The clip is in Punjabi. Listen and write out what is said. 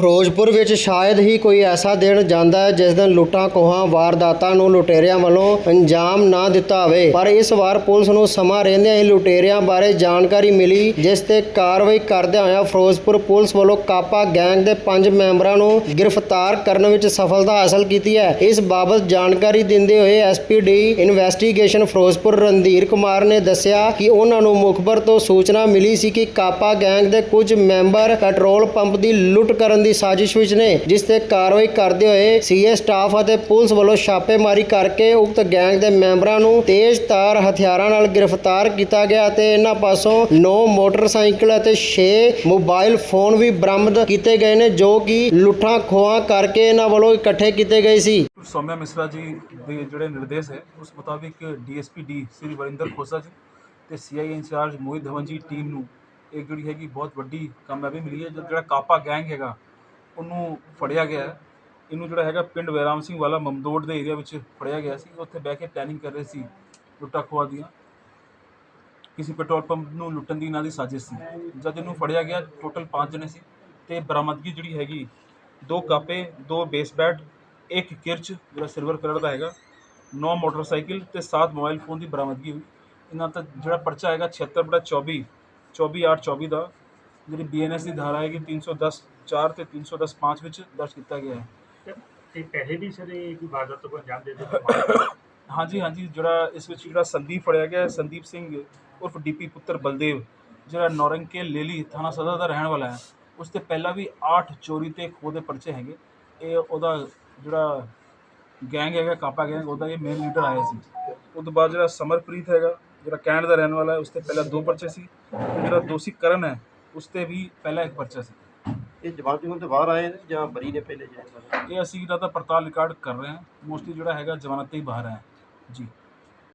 ਫਿਰੋਜ਼ਪੁਰ ਵਿੱਚ ਸ਼ਾਇਦ ਹੀ ਕੋਈ ਐਸਾ ਦਿਨ ਜਾਂਦਾ ਹੈ ਜਿਸ ਦਿਨ ਲੁੱਟਾਂ, ਖੋਹਾਂ, ਵਾਰਦਾਤਾਂ ਨੂੰ ਲੁਟੇਰਿਆਂ ਵੱਲੋਂ ਅੰਜਾਮ ਨਾ ਦਿੱਤਾ ਹੋਵੇ। ਪਰ ਇਸ ਵਾਰ ਪੁਲਿਸ ਨੂੰ ਸਮਾਂ ਰਹਿੰਦਿਆਂ ਹੀ ਲੁਟੇਰਿਆਂ ਬਾਰੇ ਜਾਣਕਾਰੀ ਮਿਲੀ, ਜਿਸ ਤੇ ਕਾਰਵਾਈ ਕਰਦਿਆਂ ਹੋਇਆ ਫਿਰੋਜ਼ਪੁਰ ਪੁਲਿਸ ਵੱਲੋਂ ਕਾਪਾ ਗੈਂਗ ਦੇ ਪੰਜ ਮੈਂਬਰਾਂ ਨੂੰ ਗ੍ਰਿਫਤਾਰ ਕਰਨ ਵਿੱਚ ਸਫਲਤਾ ਹਾਸਲ ਕੀਤੀ ਹੈ। ਇਸ ਬਾਬਤ ਜਾਣਕਾਰੀ ਦਿੰਦੇ ਹੋਏ ਐਸਪੀਡੀ ਇਨਵੈਸਟੀਗੇਸ਼ਨ ਫਿਰੋਜ਼ਪੁਰ ਰਣਧੀਰ ਕੁਮਾਰ ਨੇ ਦੱਸਿਆ ਕਿ ਉਹਨਾਂ ਨੂੰ ਮੁਖਬਰ ਤੋਂ ਸੂਚਨਾ ਮਿਲੀ ਸੀ ਕਿ ਕਾਪਾ ਗੈਂਗ ਦੇ ਕੁਝ ਮੈਂਬਰ ਪੈਟਰੋਲ ਪੰਪ ਦੀ ਲੁੱਟ ਕਰਨ ਦੀ ਸਾਜ਼ਿਸ਼ ਵਿੱਚ ਨੇ, ਜਿਸ ਤੇ ਕਾਰਵਾਈ ਕਰਦੇ ਹੋਏ ਸੀਏ ਸਟਾਫ ਅਤੇ ਪੁਲਿਸ ਵੱਲੋਂ ਛਾਪੇਮਾਰੀ ਕਰਕੇ ਉਕਤ ਗੈਂਗ ਦੇ ਮੈਂਬਰਾਂ ਨੂੰ ਤੇਜ਼ ਤਾਰ ਹਥਿਆਰਾਂ ਨਾਲ ਗ੍ਰਿਫਤਾਰ ਕੀਤਾ ਗਿਆ ਤੇ ਇਹਨਾਂ ਪਾਸੋਂ 9 ਮੋਟਰਸਾਈਕਲ ਅਤੇ 6 ਮੋਬਾਈਲ ਫੋਨ ਵੀ ਬਰਾਮਦ ਕੀਤੇ ਗਏ ਨੇ, ਜੋ ਕਿ ਲੁੱਟਾਂ ਖੋਹਾਂ ਕਰਕੇ ਇਹਨਾਂ ਵੱਲੋਂ ਇਕੱਠੇ ਕੀਤੇ ਗਏ ਸੀ। ਸੌਮਿਆ ਮਿਸਰਾ ਜੀ ਦੇ ਜਿਹੜੇ ਨਿਰਦੇਸ਼ ਹੈ, ਉਸ ਮੁਤਾਬਿਕ ਡੀਐਸਪੀ ਡੀ ਸ੍ਰੀ ਵਰਿੰਦਰ ਖੋਸਾ ਜੀ ਤੇ ਸੀਆਈ ਇੰਚਾਰਜ ਮੋਹਿਤ ਧਵਨ ਜੀ ਟੀਮ ਨੂੰ ਇਹ ਜਿਹੜੀ ਹੈਗੀ ਬਹੁਤ ਵੱਡੀ ਕਾਮਯਾਬੀ ਮਿਲੀ ਹੈ, ਜਿਹੜਾ ਕਾਪਾ ਗੈਂਗ ਹੈਗਾ ਉਹਨੂੰ ਫੜਿਆ ਗਿਆ ਇਹਨੂੰ ਜਿਹੜਾ ਹੈਗਾ ਪਿੰਡ ਵੈਰਾਮ ਸਿੰਘ ਵਾਲਾ ਮਮਦੋੜ ਦੇ ਏਰੀਆ ਵਿੱਚ ਫੜਿਆ ਗਿਆ ਸੀ। ਉੱਥੇ ਬਹਿ ਕੇ ਪਲੈਨਿੰਗ ਕਰ ਰਹੇ ਸੀ ਲੁੱਟਾ ਖੋਆ ਦੀਆਂ। ਕਿਸੇ ਪੈਟਰੋਲ ਪੰਪ ਨੂੰ ਲੁੱਟਣ ਦੀ ਇਹਨਾਂ ਦੀ ਸਾਜ਼ਿਸ਼ ਸੀ। ਜਦ ਇਹਨੂੰ ਫੜਿਆ ਗਿਆ ਟੋਟਲ 5 ਜਣੇ ਸੀ ਤੇ ਬਰਾਮਦਗੀ ਜਿਹੜੀ ਹੈਗੀ, ਦੋ ਕਾਪੇ, ਦੋ ਬੇਸ ਬੈਟ ਇੱਕ ਕਿਰਚ ਜਿਹੜਾ ਸਿਲਵਰ ਕਲਰ ਦਾ ਹੈਗਾ, ਨੌ ਮੋਟਰਸਾਈਕਲ ਤੇ 7 ਮੋਬਾਈਲ ਫੋਨ ਦੀ ਬਰਾਮਦਗੀ ਹੋਈ। ਇਹਨਾਂ ਦਾ ਜਿਹੜਾ ਪਰਚਾ ਹੈਗਾ 76 ਬਟਾ 24 24 8 24 ਦਾ। ਜਿਹੜੀ ਬੀਐਨਐਸ ਦੀ ਧਾਰਾ ਹੈਗੀ 310 4 ਤੇ 310 5 ਵਿੱਚ ਦਰਜ ਕੀਤਾ ਗਿਆ ਹੈ। ਤੇ ਪਹਿਲੇ ਵੀ ਸਰ ਇਹ ਕੋਈ ਵਾਰਦਾਤ ਤੋਂ ਅੰਜਾਮ ਦੇ ਦਿੱਤੇ ਹਾਂਜੀ ਹਾਂਜੀ ਜਿਹੜਾ ਇਸ ਵਿੱਚ ਜਿਹੜਾ ਸੰਦੀਪ ਫੜਿਆ ਗਿਆ ਸੰਦੀਪ ਸਿੰਘ ਉਰਫ ਡੀਪੀ ਪੁੱਤਰ ਬਲਦੇਵ ਜਿਹੜਾ ਨੌਰੰਕੇ ਲੇਲੀ ਥਾਣਾ ਸਦਰ ਦਾ ਰਹਿਣ ਵਾਲਾ ਹੈ ਉਸ ਤੇ ਪਹਿਲਾਂ ਵੀ 8 ਚੋਰੀ ਤੇ ਖੋਹ ਦੇ ਪਰਚੇ ਹੈਗੇ। ਇਹ ਉਹਦਾ ਜਿਹੜਾ ਗੈਂਗ ਹੈਗਾ ਕਾਪਾ ਗੈਂਗ ਉਹਦਾ ਇਹ ਮੇਨ ਲੀਡਰ ਆਇਆ ਸੀ। ਉਸ ਤੋਂ ਬਾਅਦ ਜਿਹੜਾ ਸਮਰਪ੍ਰੀਤ ਹੈਗਾ ਜਿਹੜਾ ਕੈਨੇਡਾ ਦਾ ਰਹਿਣ ਵਾਲਾ ਹੈ ਉਸ ਤੇ ਪਹਿਲਾਂ ਦੋ ਪਰਚੇ ਸੀ। ਜਿਹੜਾ ਦੋਸ਼ੀ ਕਰਨ ਹੈ ਉਸ ਤੇ ਵੀ ਪਹਿਲਾਂ ਇੱਕ ਪਰਚਾ ਸੀ। ਇਹ ਜਵਾਬ ਜੂਨ ਤੋਂ ਬਾਹਰ ਆਏ ਨੇ ਜਾਂ ਬਰੀ ਨੇ ਪਹਿਲੇ ਜਿਹੜੇ ਇਹ ਅਸੀਂ ਇਹਦਾ ਤਾਂ ਪੜਤਾਲ ਰਿਕਾਰਡ ਕਰ ਰਹੇ ਹਾਂ। ਮੋਸਟਲੀ ਜਿਹੜਾ ਹੈਗਾ ਜ਼ਮਾਨਤ ਤੇ ਹੀ ਬਾਹਰ ਹੈ। ਜੀ।